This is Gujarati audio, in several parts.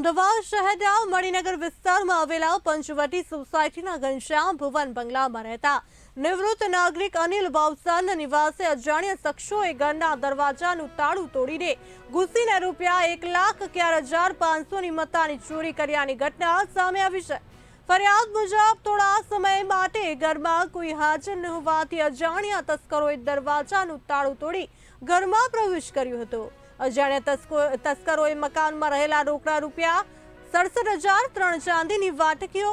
અમદાવાદ શહેરના મણિનગર વિસ્તારમાં આવેલા પંચવટી સોસાયટીના ઘનશ્યામ ભુવન બંગલામાં રહેતા નિવૃત્ત નાગરિક અનિલ બાવસાના નિવાસે અજાણ્યા શખ્સોએ ઘરના દરવાજાનું તાળું તોડીને ઘૂસીને રૂપિયા એક લાખ અગિયાર હજાર પાંચસોની મત્તાની ચોરી કર્યાની ઘટના સામે આવી છે. ફરિયાદ મુજબ થોડા સમય માટે ઘરમાં કોઈ હાજર ન હોવાથી અજાણ્યા તસ્કરોએ દરવાજાનું તાળું તોડી ઘરમાં પ્રવેશ કર્યો હતો. અજાણ્યા તસ્કો- તસ્કરોએ મકાનમાં રહેલા રોકડા રૂપિયા સડસઠ હજાર ત્રણ ચાંદીની વાટકીઓ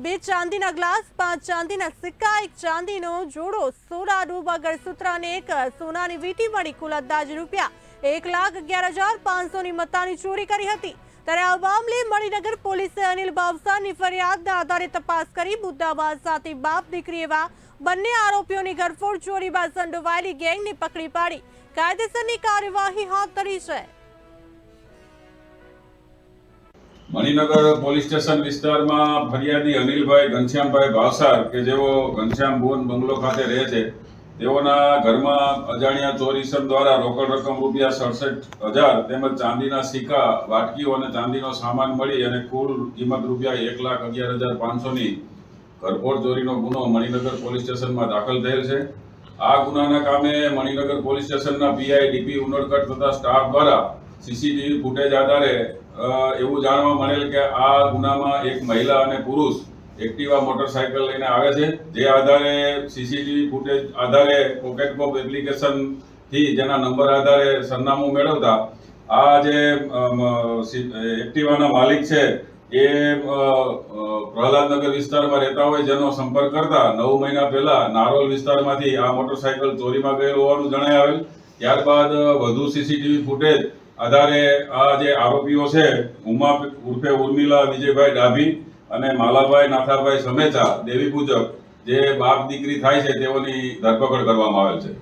બે ચાંદીના ગ્લાસ, પાંચ ચાંદીના સિક્કા, એક ચાંદીનો જોડો સોનાનું મંગળસૂત્ર અને એક સોનાની વીંટી મળી કુલ અંદાજ રૂપિયા એક લાખ અગિયાર હજાર પાંચસોની મત્તાની ચોરી કરી હતી. ત્યારે આ મામલે મણિનગર પોલીસે અનિલ બાવસાની ફરિયાદના આધારે તપાસ કરી મુદ્દાબાદ સાથે બાપ દીકરી એવા બંને આરોપીઓની ઘરફોડ ચોરીમાં સંડોવાયેલી ગેંગને પકડી પાડી. કાયદેસરની કાર્યવાહી હાથ ધરી છે. મણિનગર પોલીસ સ્ટેશન વિસ્તારમાં ફરિયાદી અનિલભાઈ ઘનશ્યામભાઈ ભાવસાર કે જેઓ ઘનશ્યામ ભુવન બંગલો ખાતે રહે છે તેઓના ઘરમાં અજાણ્યા ચોરીસર દ્વારા રોકડ રકમ રૂપિયા સડસઠ હજાર તેમજ ચાંદીના સિક્કા, વાટકીઓ અને ચાંદીનો સામાન મળી અને કુલ કિંમત રૂપિયા એક લાખ અગિયાર હજાર પાંચસોની ઘરફોડ ચોરીનો ગુનો મણિનગર પોલીસ સ્ટેશનમાં દાખલ થયેલ છે. આ ગુનાના કામે મણિનગર પોલીસ સ્ટેશનના પીઆઈ ડીપી ઉનડકટ તથા સ્ટાફ દ્વારા સીસીટીવી ફૂટેજ આધારે એવું જાણવા મળેલ કે આ ગુનામાં એક મહિલા અને પુરુષ એક્ટિવા મોટરસાયકલ લઈને આવે છે. જે આધારે સીસીટીવી ફૂટેજ આધારે પોકેટ કોપ એપ્લિકેશનથી જેના નંબર આધારે સરનામું મેળવતા, આ જે એક્ટિવાના માલિક છે, એ પ્રહલાદનગર વિસ્તારમાં રહેતા હોય, જેનો સંપર્ક કરતા નવ મહિના પહેલા નારોલ વિસ્તારમાંથી આ મોટરસાયકલ ચોરીમાં ગયેલું હોવાનું જણાય આવેલ. ત્યારબાદ વધુ સીસીટીવી ફૂટેજ આધારે આ જે આરોપીઓ છે, ઉમા ઉર્ફે ઉર્મિલા વિજયભાઈ ડાભી અને માલાભાઈ નાથાભાઈ સમેચા દેવી પૂજક જે બાપ દીકરી થાય છે તેઓની ધરપકડ કરવામાં આવેલ છે.